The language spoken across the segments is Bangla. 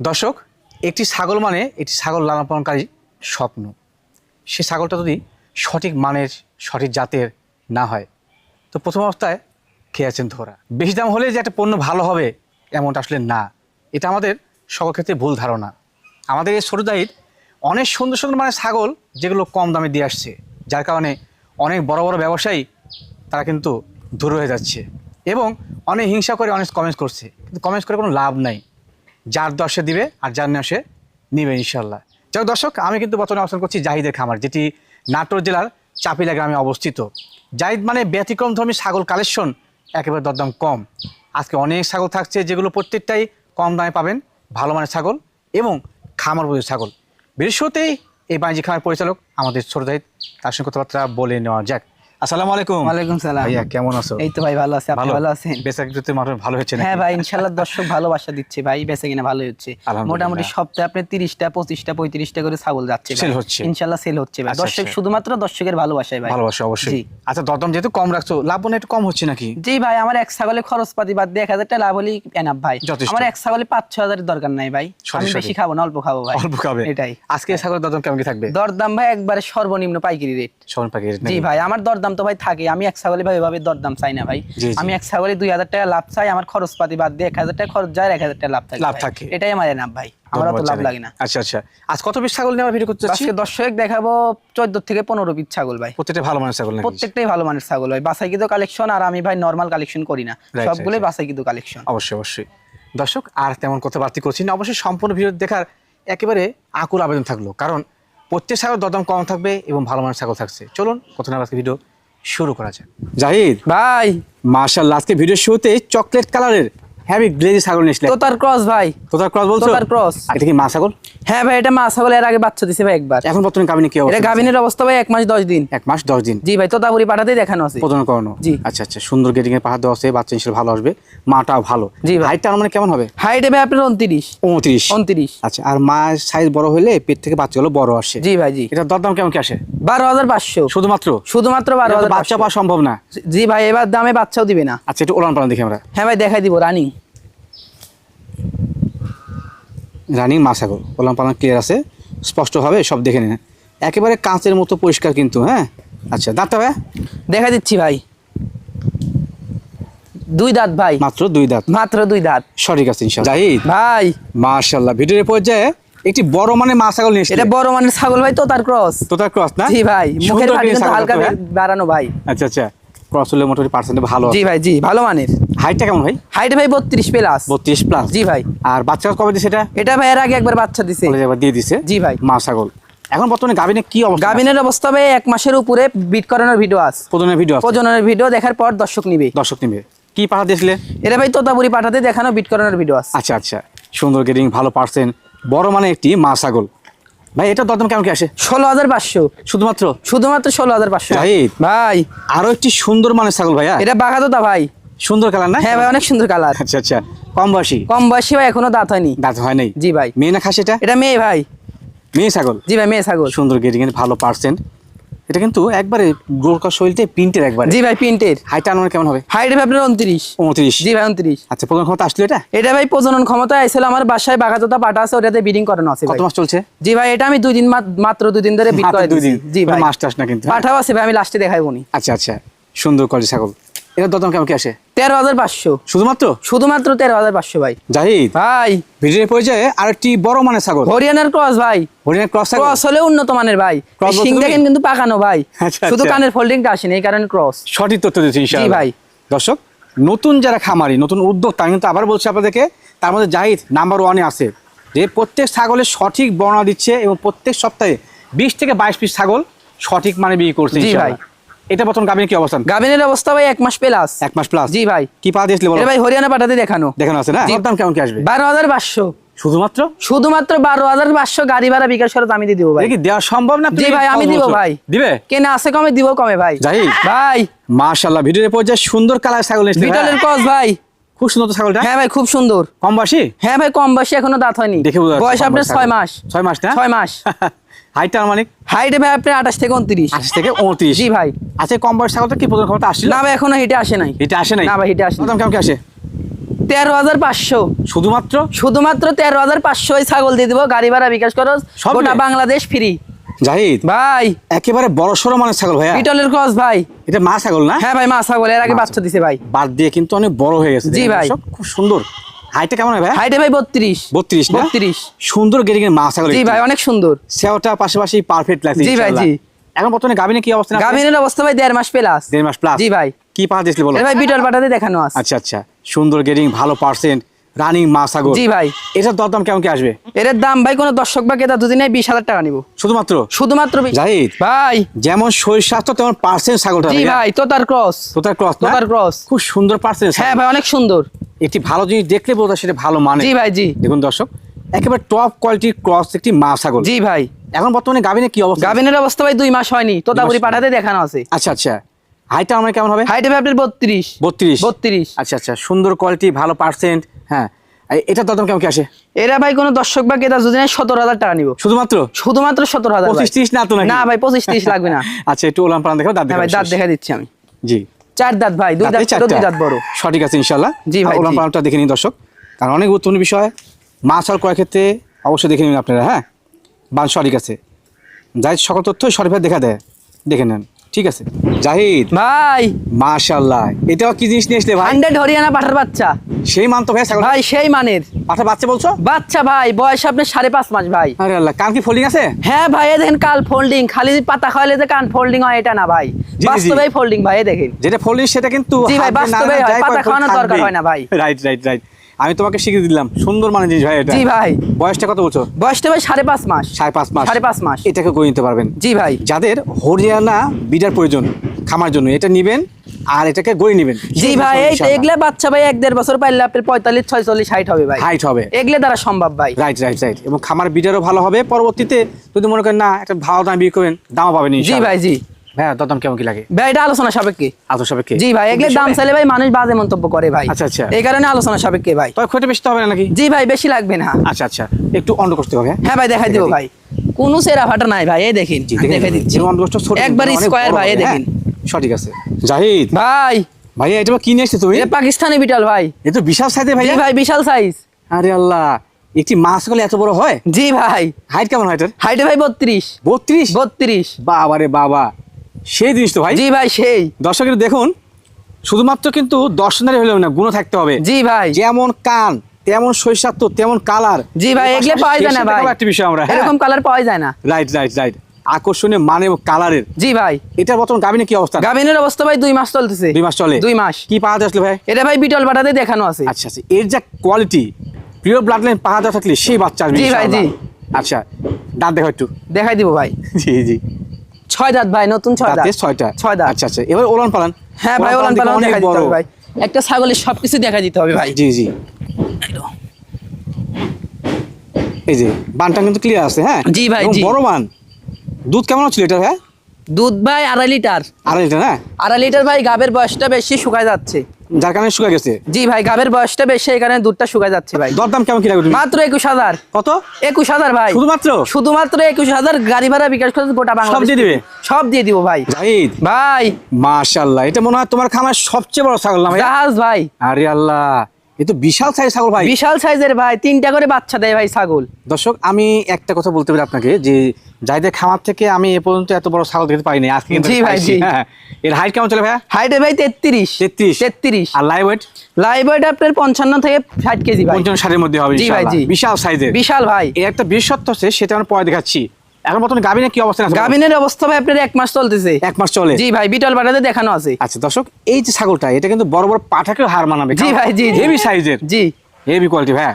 দর্শক, একটি ছাগল মানে একটি ছাগল লালন পালনকারী স্বপ্ন। সে ছাগলটা যদি সঠিক মানের, সঠিক জাতের না হয়, তো প্রথম অবস্থায় খেয়ে আছেন ধরা? বেশি দাম হলে যে একটা পণ্য ভালো হবে এমনটা আসলে না। এটা আমাদের সকল ক্ষেত্রে ভুল ধারণা। আমাদের এই দায়িত্ব অনেক সুন্দর সুন্দর মানে ছাগল যেগুলো কম দামে দিয়ে আসছে, যার কারণে অনেক বড় বড় ব্যবসায়ী তারা কিন্তু দূর হয়ে যাচ্ছে এবং অনেক হিংসা করে অনেক কমেন্টস করছে। কিন্তু কমেন্টস করে কোনো লাভ নাই। যার দশে দিবে আর যার নেশে নিবে ইনশাল্লাহ। যাই দর্শক, আমি কিন্তু বর্তমানে অবস্থান করছি জাহিদের খামার, যেটি নাটোর জেলার চাপিলা গ্রামে অবস্থিত। জাহিদ মানে ব্যতিক্রমধর্মী ছাগল কালেকশন একেবারে দরদাম কম। আজকে অনেক ছাগল থাকছে যেগুলো প্রত্যেকটাই কম দামে পাবেন, ভালো মানের ছাগল এবং খামার উপযোগী ছাগল। বৃহস্পতিই এই বাণিজ্যিক খামার পরিচালক আমাদের ছোট জাহিদ, তার সঙ্গে কথাবার্তা বলে নেওয়া যাক। আসসালামু আলাইকুম। ওয়ালাইকুম সালাম। ভাইয়া কেমন আছো? এই তো ভাই ভালো আছে। আপনি ভালো। আছেন? বেচা কিনতে মানুষ ভালো হচ্ছে না হ্যাঁ ভাই ইনশাল্লাহ দর্শক ভালোবাসা দিচ্ছে ভাই বেঁচে কিনা ভালো হচ্ছে। মোটামুটি সপ্তাহে আপনি তিরিশটা পঁচিশটা পঁয়ত্রিশটা করে ছাগল যাচ্ছে ভাই। হচ্ছে। ইনশাল্লাহ সেল হচ্ছে ভাই। দর্শক। শুধুমাত্র দর্শকের ভালোবাসায় ভাই। ভালোবাসা অবশ্যই। আচ্ছা দরদাম যেহেতু কম রাখছো লাভ মনে একটু কম হচ্ছে নাকি? জি ভাই আমার এক ছাগলের খরচপাতি বাদ দিয়ে এক হাজার টাকা লাভ হলেই এনাফ ভাই। আমার এক ছাগলে পাঁচ ছ হাজারের দরকার নাই ভাই। আমি বেশি খাব না অল্প খাব ভাই। অল্প খাবে। এটাই। আজকে ছাগলের দরদাম কেমন কি থাকবে? দরদাম ভাই একবারে সর্বনিম্ন পাইকারি রেট। সমান পাখি জি ভাই আমার দরদাম তো ভাই থাকে আমি এক ছাগলে ভাই এভাবে দরদাম চাই না ভাই। আমি এক ছাগলে দুই হাজার টাকা লাভ চাই আমার খরচপাতি বাদ দিয়ে এক হাজার টাকা খরচ যায় এক হাজার টাকা লাভ থাকে লাভ থাকে। এটাই আমার এনাফ ভাই। আমার অত লাভ লাগে না। আচ্ছা আচ্ছা। আজ কত পিস ছাগল নেওয়ার ভিডিও করতে আজকে দর্শক দেখাবো চোদ্দ থেকে পনেরো পিস ছাগল ভাই। প্রত্যেকটা ভালো মানের ছাগল প্রত্যেকটাই ভালো মানের ছাগল ভাই। বাসাইকিত কালেকশন আর আমি ভাই নর্মাল কালেকশন করি না। Right, সবগুলোই right. বাসাইকিত কালেকশন অবশ্যই অবশ্যই। দর্শক আর তেমন কথা বাড়তি করছি না। অবশ্যই সম্পূর্ণ ভিডিও দেখার একেবারে আকুল আবেদন থাকল। কারণ প্রত্যেক ছাগল দরদাম কম থাকবে এবং ভালো মানের ছাগল থাকছে। চলুন কত না আজকে ভিডিও শুরু করা যায় জাহিদ? ভাই! মার্শাল্লাহ আজকে ভিডিও শুরুতে চকলেট কালারের হ্যাভি গ্লেজি ছাগল তোতার ক্রস ভাই। তোতার ক্রস বলছো? তোতার cross। এটা কি মা ছাগল? হ্যাঁ ভাই এটা মা ছাগল এর আগে বাচ্চা দিছে ভাই একবার। এখন বর্তমানে কাবিনে কি এটা অবস্থা গাভিনের অবস্থা ভাই এক মাস দশ দিন। এক মাস দশ দিন। জি ভাই তোতাপুরি পাঠাতেই দেখানো আছে। করানো। জি। আচ্ছা আচ্ছা সুন্দর গেটিং এর পাহাড় দেওয়া আছে বাচ্চা ভালো আসবে। মাটাও ভালো। জি ভাই। হাইটটা মানে কেমন হবে? হাইটে ভাই আপনার আচ্ছা আর মায়ের সাইজ বড় হলে পেট থেকে বাচ্চাগুলো বড় আসে। জি ভাই জি। এটা দরদাম কেমন কি আসে? বারো হাজার পাঁচশো। শুধুমাত্র? শুধুমাত্র বারো এটা তো হাজার বাচ্চা পাওয়া সম্ভব না। জি ভাই এবার দামে বাচ্চাও দিবে না। আচ্ছা একটু ওলান পালান দেখি আমরা। হ্যাঁ ভাই দেখাই দিব রানিং। রানিং মা ছাগল ওলান পালান ক্লিয়ার আছে স্পষ্টভাবে সব দেখে নিন একেবারে কাঁচের মতো পরিষ্কার কিন্তু হ্যাঁ? আচ্ছা দাঁতটা ভাই? দেখা দিচ্ছি ভাই। দুই দাঁত ভাই। মাত্র দুই দাঁত। মাত্র দুই দাঁত। সঠিক আছে জাহিদ। ভাই। মার্শাল্লাহ ভিডিওর পর্যায়ে একটি বড় মানে মা ছাগল নিয়ে এটা বড় মানের ছাগল ভাই তো তার ক্রস। তো তার ক্রস না? জি ভাই মুখের ছাগল হালকা হ্যাঁ? বাড়ানো ভাই। আচ্ছা আচ্ছা। ক্রস হলে মোটামুটি পার্সেন্ট ভালো জি ভাই জি ভালো মানের। হাইটটা কেমন ভাই? হাইট ভাই বত্রিশ প্লাস বত্রিশ প্লাস জি ভাই। আর বাচ্চা কবে দিছে এটা? এটা ভাই এর আগে একবার বাচ্চা দিছে। একবার দিয়ে দিছে? জি ভাই। মা ছাগল এখন বর্তমানে গাভিনে কি অবস্থা? গাভিনের অবস্থা ভাই এক মাসের উপরে বিট করানোর ভিডিও আছে। প্রজনের ভিডিও আছে? প্রজননের ভিডিও দেখার পর দর্শক নিবে। দর্শক নিবে। কি পাঠা দিয়েছিলে? এটা ভাই তোতাপুরি পাঠাতে দেখানো বিট করানোর ভিডিও আছে। আচ্ছা আচ্ছা। সুন্দর গেটিং ভালো পার্সেন্ট বড় মানে একটি মা ছাগল ভাই এটা দরদাম কেমন কি আসে? ষোলো হাজার পাঁচশো। শুধুমাত্র? শুধুমাত্র ষোলো হাজার পাঁচশো। ভাই। আরও একটি সুন্দর মানের ছাগল ভাইয়া এটা বাঘা দা ভাই। সুন্দর কালার না? হ্যাঁ ভাই অনেক সুন্দর কালার। আচ্ছা আচ্ছা। কম বয়সী? কম বয়সী ভাই এখনও দাঁত হয়নি। দাঁত হয় নাই? জি ভাই। মেয়ে না খাসি এটা? এটা মেয়ে ভাই। মেয়ে ছাগল? জি ভাই মেয়ে ছাগল। সুন্দর গেটিং ভালো পার্সেন্ট। এটা কিন্তু একবারে গোলকা শৈলতে প্রিন্টের একবার। জি ভাই প্রিন্টের। হাইট আনুমান কেমন হবে? হাইট ভাই আপনার উনত্রিশ। উনত্রিশ। জি ভাই উনত্রিশ। আচ্ছা প্রজনন ক্ষমতা আসলো এটা? এটা ভাই প্রজনন ক্ষমতা আইছিল আমার বাসায় বাঘাতোতা পাটা আছে ওটাতে বিডিং করানো আছে কত মাস চলছে? জি ভাই এটা আমি দুই দিন মাত- মাত্র দুই দিন ধরে বিট করে দিন? জি ভাই। মাস টাস না কিন্তু হ্যাঁ? পাঠাও আছে ভাই আমি লাস্টে দেখাইবনি আচ্ছা আচ্ছা। সুন্দর করে ছাগল। এটা দরদাম কেমন কি আসে? তেরো হাজার পাঁচশো। শুধুমাত্র? শুধুমাত্র তেরো হাজার পাঁচশো ভাই। জাহিদ ভাই। ভিডিওর পর্যায়ে আরেকটি বড় মানের ছাগল। হরিয়ানার ক্রস ভাই। হরিয়ানা ক্রস ক্রস হলে উন্নত মানের ভাই। সিং দেখেন কিন্তু পাকানো ভাই। আচ্ছা, শুধু আচ্ছা। কানের ফোল্ডিংটা আসেনি এই কারণে ক্রস। সঠিক তথ্য দিচ্ছি ইনশাআল্লাহ। ভাই। দর্শক নতুন যারা খামারি নতুন উদ্যোক্তা আমি কিন্তু আবার বলছি আপনাদেরকে তার মধ্যে জাহিদ নাম্বার ওয়ানে আছে। যে প্রত্যেক ছাগলের সঠিক বর্ণনা দিচ্ছে এবং প্রত্যেক সপ্তাহে বিশ থেকে বাইশ পিস ছাগল সঠিক মানে বিক্রি করছে জি ইনশাআল্লাহ। এটা বর্তমান গাবিনের কি অবস্থান? গাভিনের অবস্থা ভাই এক মাস প্লাস এক মাস প্লাস জি ভাই। কি পা দিয়েছিলে বলো? ভাই হরিয়ানা পাঠাতে দেখানো। দেখানো আছে না? দাম কেমন কি আসবে? বারো হাজার পাঁচশো। শুধুমাত্র? শুধুমাত্র বারো হাজার পাঁচশো গাড়ি ভাড়া বিকাশ খরচ আমি দিয়ে দিব ভাই। কি দেওয়া সম্ভব না জি ভাই, আমি দিব ভাই। দিবে? কেনা আছে কমে দিব কমে ভাই। জাহিদ। ভাই। মাশাআল্লাহ ভিডিওর পর্যায়ে সুন্দর কালার ছাগল বিটলের ভাই। কস ভাই। খুব সুন্দর ছাগলটা। হ্যাঁ ভাই খুব সুন্দর। কম বয়সী? হ্যাঁ ভাই কম বয়সে এখনও দাঁত হয়নি। দেখে বয়স আপনার বয়স ছয় মাস। ছয় মাস না? ছয় মাস। হাইটটা মানে হাইটে ভাই আপনার আঠাশ থেকে উনত্রিশ। থেকে উনত্রিশ। জি ভাই। আচ্ছা কম বয়স ছাগলটা কি প্রথম ক্ষমতা আসছিল? না ভাই এখনও হিটে আসে নাই। এটা আসে নাই? না ভাই, হিটে আসে নাই। কেমন আসে? তেরো হাজার পাঁচশো। শুধুমাত্র? শুধুমাত্র তেরো হাজার পাঁচশো ছাগল দিয়ে দিব গাড়ি ভাড়া বিকাশ গোটা বাংলাদেশ ফ্রি জাহিদ ভাই। একেবারে বড় সড়ো মানের ছাগল ভাইয়া। বিটলের ক্রস ভাই। এটা মা ছাগল না? হ্যাঁ ভাই মা ছাগল এর আগে বাচ্চা দিছে ভাই। বাদ দিয়ে কিন্তু অনেক বড় হয়ে গেছে জি ভাই। খুব সুন্দর। হাইটটা কেমন ভাই? হাইটে ভাই বত্রিশ। বত্রিশ না? বত্রিশ। সুন্দর গেরিগের এর মা ছাগল জি ভাই অনেক সুন্দর। সেওটা পাশাপাশি পারফেক্ট লাগছে জি ভাই, জি। এখন বর্তমানে গাবিনে কি অবস্থা গাবিনের অবস্থা ভাই দেড় মাস প্লাস দেড় মাস প্লাস জি ভাই। কি পাওয়া দিয়েছিল বলো? ভাই বিটল বাটাতে দেখানো আছে। আচ্ছা আচ্ছা। সুন্দর গেরিং ভালো পার্সেন্ট রানিং মা জি ভাই। এটার দরদাম কেমন কি আসবে? এর দাম ভাই কোনো দর্শক বা ক্রেতা দুদিনে বিশ হাজার টাকা নিবো। শুধুমাত্র? শুধুমাত্র জাহিদ ভাই। যেমন শরীর স্বাস্থ্য তেমন পার্সেন্ট ছাগলটা জি ভাই তো তার ক্রস। তোতার ক্রস তোতার ক্রস। খুব সুন্দর পার্সেন্ট হ্যাঁ ভাই অনেক সুন্দর। একটি ভালো জিনিস দেখলে বোঝা সেটা ভালো মানে। জি ভাই জি। দেখুন দর্শক একেবারে টপ কোয়ালিটির ক্রস একটি মা ছাগল জি ভাই। এখন বর্তমানে গাবিনে কি অবস্থা? গাভিনের অবস্থা ভাই দুই মাস হয়নি। তোতাপুরি পাঠাতে দেখানো আছে। আচ্ছা আচ্ছা। হাইটটা আমার কেমন হবে? হাইটে ভাই আপনার বত্রিশ। বত্রিশ? বত্রিশ। আচ্ছা আচ্ছা সুন্দর কোয়ালিটি ভালো পার্সেন্ট হ্যাঁ। এটার দাম কেমন কি আসে? এরা ভাই কোনো দর্শক বা ক্রেতা দুদিনে সতেরো হাজার টাকা নিবো। শুধুমাত্র? শুধুমাত্র সতেরো হাজার পঁচিশ ত্রিশ না তো না ভাই পঁচিশ ত্রিশ লাগবে না। আচ্ছা একটু ওলাম প্রাণ দেখাও দাঁত হ্যাঁ ভাই দাঁত। দেখা দিচ্ছি আমি। জি। চার দাঁত ভাই দুই দাঁত দুই দাঁত বড়। সঠিক আছে ইনশাল্লাহ জি ভাই, ওলাম। প্রাণটা দেখে নিন দর্শক। কারণ অনেক গুরুত্বপূর্ণ বিষয়। মাছ আর করার ক্ষেত্রে অবশ্যই দেখে নিন আপনারা হ্যাঁ? বান সঠিক আছে। যাই সকল তথ্যই সঠিকভাবে দেখা দেয়। দেখে নেন। ঠিক আছে। জাহিদ। ভাই। মাশাল্লাহ এটাও কি জিনিস নিয়ে আসলে ভাই? হান্ড্রেড হরিয়ানা পাঠার বাচ্চা। সেই মান তো ভাই ছাগল ভাই সেই মানের। পাঠা বাচ্চা বলছো? বাচ্চা ভাই বয়স আপনার সাড়ে পাঁচ মাস ভাই। আরে আল্লাহ কান কি ফোল্ডিং আছে? হ্যাঁ ভাই দেখেন কাল ফোল্ডিং খালি পাতা খাওয়ালে যে কান ফোল্ডিং হয় এটা না ভাই। জি, জি। বাস্তবে ফোল্ডিং ভাই দেখেন। যেটা ফোল্ডিং সেটা কিন্তু জি ভাই, বাস্তবে পাতা খাওয়ানোর দরকার হয় না ভাই। রাইট রাইট রাইট আমি তোমাকে শিখিয়ে দিলাম সুন্দর মানে জিনিস ভাই এটা। জি ভাই। বয়সটা কত বলছো বয়সটা ভাই সাড়ে পাঁচ মাস। সাড়ে পাঁচ মাস। সাড়ে পাঁচ মাস। এটাকে করে নিতে পারবেন। জি ভাই। যাদের হরিয়ানা বিডার প্রয়োজন খামার জন্য এটা নিবেন আর এটাকে গড়ে নিবেন। জি ভাই এগলে বাচ্চা ভাই এক দেড় বছর পাইলে আপনার পঁয়তাল্লিশ ছয়চল্লিশ হাইট হবে ভাই। হাইট হবে। এগলে দ্বারা সম্ভব ভাই। রাইট রাইট রাইট এবং খামার বিডারও ভালো হবে। পরবর্তীতে যদি মনে করেন না একটা ভালো দাম বিক্রি করবেন দামও পাবেন জি ভাই জি। হ্যাঁ দরদাম কেমন কি লাগে? ভাই এটা আলোচনা সাপেক্ষে। জি ভাই এগুলো দাম চাইলে ভাই মানুষ বাজে মন্তব্য করে ভাই। আচ্ছা, আচ্ছা। এই কারণে আলোচনা সাপেক্ষে ভাই। বেশি হবে নাকি? জি ভাই বেশি লাগবে না। আচ্ছা আচ্ছা। একটু অন্য করতে হবে হ্যাঁ? হ্যাঁ ভাই দেখাই দিব ভাই। কোনো সেরা ফাটা নাই ভাই এই দেখেন দেখাই দিচ্ছি। একবার স্কোয়ার ভাই এই দেখেন। হ্যাঁ? সঠিক আছে। জাহিদ। ভাই। ভাই এটা কি নিয়ে এসছো তুমি এটা পাকিস্তানি বিটল ভাই। এ তো বিশাল সাইজে ভাই ভাই বিশাল সাইজ আরে আল্লাহ একটি মাছ গলে এত বড় হয়? জি ভাই। হাইট কেমন হয় এটার? হাইটে ভাই বত্রিশ। বত্রিশ? বত্রিশ। বাবা রে বাবা। সেই জিনিস তো ভাই। জি ভাই সেই। দর্শকের দেখুন শুধুমাত্র কিন্তু দর্শনারী হলেও না গুণ থাকতে হবে। জি ভাই। যেমন কান তেমন শৈশাত্য তেমন কালার। জি ভাই এগুলো পাওয়া যায় না ভাই। একটা বিষয় আমরা হ্যাঁ? এরকম কালার পাওয়া যায় না। রাইট রাইট রাইট আকর্ষণীয় মানে কালারের। জি ভাই। এটার বর্তমান গাবিনে কি অবস্থা? গাভিনের অবস্থা ভাই দুই মাস চলতেছে। দুই মাস চলে? দুই মাস। কি পাওয়া যাচ্ছে ভাই? এটা ভাই বিটল পাঠাতে দেখানো আছে। আচ্ছা আচ্ছা। এর যা কোয়ালিটি প্রিয় ব্লাড লাইন পাওয়া যা থাকলে সেই বাচ্চা জি ভাই, জি। আচ্ছা দাঁত দেখো একটু। দেখাই দিব ভাই। জি জি। ছয় দাঁত ভাই নতুন ছয় দাঁত ছয়টা? ছয় দাঁত। আচ্ছা আচ্ছা। এবার ওলান পালান। হ্যাঁ ভাই ওলান পালান অনেক দেখা দিতে বড় হবে ভাই। একটা ছাগলের সবকিছু দেখা দিতে হবে ভাই। জি জি। এই যে বানটা কিন্তু ক্লিয়ার আছে হ্যাঁ? জি ভাই, জি। বড় বান। দুধ কেমন হচ্ছিল এটা হ্যাঁ? দুধ ভাই আড়াই লিটার। আড়াই লিটার হ্যাঁ আড়াই লিটার ভাই গাবের বয়সটা বেশি শুকায় যাচ্ছে। যার কারণে শুকা গেছে? জি ভাই গাবের বয়সটা বেশি এই কারণে দুধটা শুকা যাচ্ছে ভাই। দরদাম কেমন কি লাগবে মাত্র একুশ হাজার। কত? একুশ হাজার ভাই। শুধুমাত্র? শুধুমাত্র একুশ হাজার গাড়ি ভাড়া বিকাশ করে গোটা বাংলা সব দিয়ে দিবে? সব দিয়ে দিব ভাই। জাহিদ। ভাই। মাশাল্লাহ এটা মনে হয় তোমার খামার সবচেয়ে বড় ছাগল না ভাই? জাহাজ ভাই। আরে আল্লাহ। এ তো বিশাল সাইজ ছাগল ভাই। বিশাল সাইজের ভাই তিনটা করে বাচ্চা দেয় ভাই ছাগল। দর্শক আমি একটা কথা বলতে পারি আপনাকে যে যাইদের খামার থেকে আমি এ পর্যন্ত এত বড় ছাগল দেখতে পাইনি আজকে জি ভাই, জি। হ্যাঁ এর হাইট কেমন চলে ভাইয়া? হাইটে ভাই তেত্রিশ। তেত্রিশ। তেত্রিশ। আর লাইভ ওয়েট লাইভ ওয়েট আপনার পঞ্চান্ন থেকে ষাট কেজি ভাই। পঞ্চান্ন ষাটের মধ্যে হবে জি ভাই, জি। বিশাল সাইজের বিশাল ভাই। এর একটা বিশেষত্ব আছে সেটা আমরা পরে দেখাচ্ছি। এখন বর্তমানে গাবিনে কি অবস্থা আছে গাভিনের অবস্থা ভাই আপনার এক মাস চলতেছে। এক মাস চলে। জি ভাই বিটল পাঠাতে দেখানো আছে। আচ্ছা দর্শক এই যে ছাগলটা এটা কিন্তু বড় বড় পাঠাকেও হার মানাবে। জি ভাই, জি। হেভি সাইজের জি। হেভি কোয়ালিটি ভাই।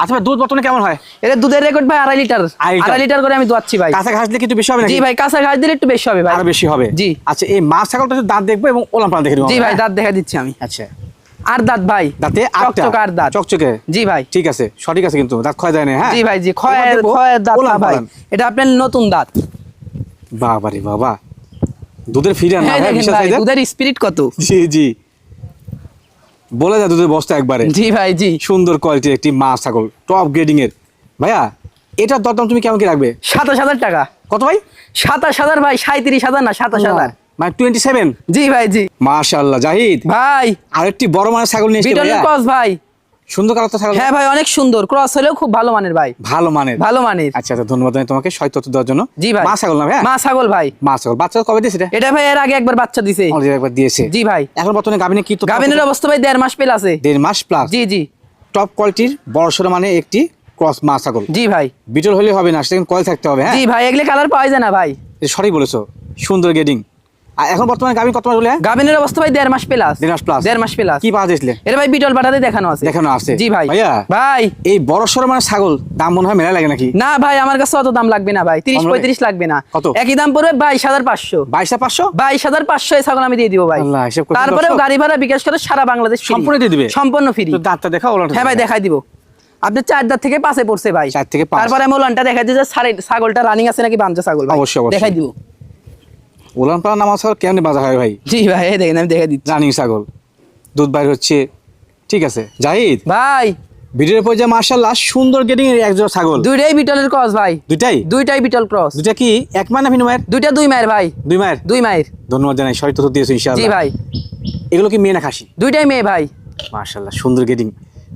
আচ্ছা ভাই দুধ বর্তমানে কেমন হয়? এটা দুধের রেকর্ড ভাই আড়াই লিটার। আড়াই লিটার। করে আমি দোয়াচ্ছি ভাই। কাঁচা ঘাস দিলে কিন্তু বেশি হবে না জি ভাই কাঁচা ঘাস দিলে একটু বেশি হবে ভাই। আরও বেশি হবে। জি। আচ্ছা এই মাছ ছাগলটা দাঁত দেখব এবং ওলাম পালা দেখে জি ভাই হ্যাঁ? দাঁত দেখা দিচ্ছি আমি। আচ্ছা। আর দাঁত ভাই। দাঁতে চকচকে আর দাঁত। চকচকে? জি ভাই। ঠিক আছে সঠিক আছে কিন্তু দাঁত ক্ষয় যায় না হ্যাঁ? জি ভাই জি দাঁত না ভাই। এটা আপনার নতুন দাঁত। বাবা রে বাবা। দুধের না হ্যাঁ? দুধের স্পিরিট কত। জি জি। বলে যায় দুধের বস্তা একবারে। জি ভাই জি। সুন্দর কোয়ালিটির একটি মা ছাগল টপ গ্রেডিং এর। ভাইয়া এটার দরদাম তুমি কেমন কি রাখবে? সাতাশ হাজার টাকা। কত ভাই? সাতাশ হাজার ভাই সাঁত্রিশ হাজার না সাতাশ হাজার। মানে টোয়েন্টি সেভেন জি ভাই জি। মাশাল্লাহ জাহিদ। ভাই। আরেকটি বড় মানের ছাগল নিয়ে এসেছে বিটলের ভাইয়া। কস ভাই। সুন্দর কালার তো ছাগল হ্যাঁ ভাই অনেক সুন্দর। ক্রস হলেও খুব ভালো মানের ভাই। ভালো মানের। ভালো মানের। আচ্ছা আচ্ছা ধন্যবাদ আমি তোমাকে সহিত তথ্য দেওয়ার জন্য। জি ভাই। মা ছাগল না ভাই মা ছাগল ভাই। মা ছাগল। বাচ্চা কবে দিয়েছে এটা? এটা ভাই এর আগে একবার বাচ্চা দিছে। অলরেডি একবার দিয়েছে। জি ভাই। এখন বর্তমানে কি তো অবস্থা ভাই দেড় মাস পেল আছে দেড় মাস প্লাস জি জি। টপ কোয়ালিটির বড় সড়ো মানে একটি ক্রস মা ছাগল। জি ভাই। বিটল হলে হবে না কয়েল থাকতে হবে হ্যাঁ? জি ভাই এগুলো কালার পাওয়া যায় না ভাই। সঠিক বলেছ। সুন্দর গেডিং আর এখন বর্তমানে গাভি কত মাস বলে? অবস্থা ভাই দেড় মাস প্লাস দেড় মাস প্লাস দেড় মাস প্লাস কি পাওয়া দিয়েছিলে এর ভাই বিটল পাঠাতে দেখানো আছে। দেখানো আছে। জি ভাই। ভাইয়া ভাই। এই বড় সড়ো মানে ছাগল দাম মনে হয় মেলা লাগে নাকি? না ভাই আমার কাছে অত দাম লাগবে না ভাই। তিরিশ পঁয়ত্রিশ লাগবে না। কত? একই দাম পড়বে বাইশ হাজার পাঁচশো। বাইশটা পাঁচশো? বাইশ হাজার পাঁচশো এই ছাগল আমি দিয়ে দিব ভাই। তারপরেও গাড়ি ভাড়া বিকাশ করে সারা বাংলাদেশ সম্পূর্ণ দিয়ে দিবে? সম্পূর্ণ ফ্রি দাঁতটা দেখা হ্যাঁ ভাই দেখাই দিব। আপনি চার দাঁত থেকে পাশে পড়ছে ভাই। চার থেকে। তারপরে আমি ওলানটা দেখাই দিই যে ছাগলটা রানিং আছে নাকি বাঞ্চা ছাগল অবশ্যই। দেখাই দিব। ওলান পাড়া নামা ছাগল কেমনি বাজা হয় ভাই? জি ভাই এই দেখেন আমি দেখাই দিচ্ছি। রানিং ছাগল। দুধ বাইর হচ্ছে। ঠিক আছে। জাহিদ? ভাই। ভিডিওর পর যে মার্শাল্লাহ সুন্দর গেটিং এর একজোড়া ছাগল। দুইটাই বিটলের ক্রস ভাই। দুইটাই? দুইটাই বিটল ক্রস দুইটা কি? এক মায়ের না ভিন্ন মায়ের দুইটা দুই মায়ের ভাই। দুই মায়ের? দুই মায়ের। ধন্যবাদ জানাই সঠিক তথ্য দিয়েছ জি ভাই। এগুলো কি মেয়ে না খাসি? দুইটাই মেয়ে ভাই। মার্শাল্লাহ সুন্দর গেটিং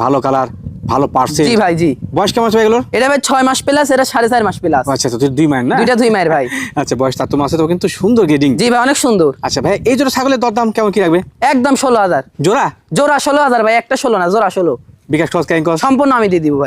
ভালো কালার ভালো পারছে। জি ভাই জি। বয়স কেমন আছে এগুলোর এটা ভাই 6 মাস প্লাস এটা সাড়ে চার মাস প্লাস। আচ্ছা তো দুই মায়ের না? দুইটা দুই মায়ের ভাই। আচ্ছা বয়স তার তো মাসে তো কিন্তু সুন্দর গ্রেডিং। জি ভাই অনেক সুন্দর। আচ্ছা ভাই এই জোড়া ছাগলের দর দাম কেমন কি রাখবে একদম ষোলো হাজার। জোড়া? জোড়া ষোলো হাজার ভাই একটা ষোলো না জোড়া ষোলো। বিকাশ খরচ কস সম্পূর্ণ আমি দিয়ে দিব ভাই।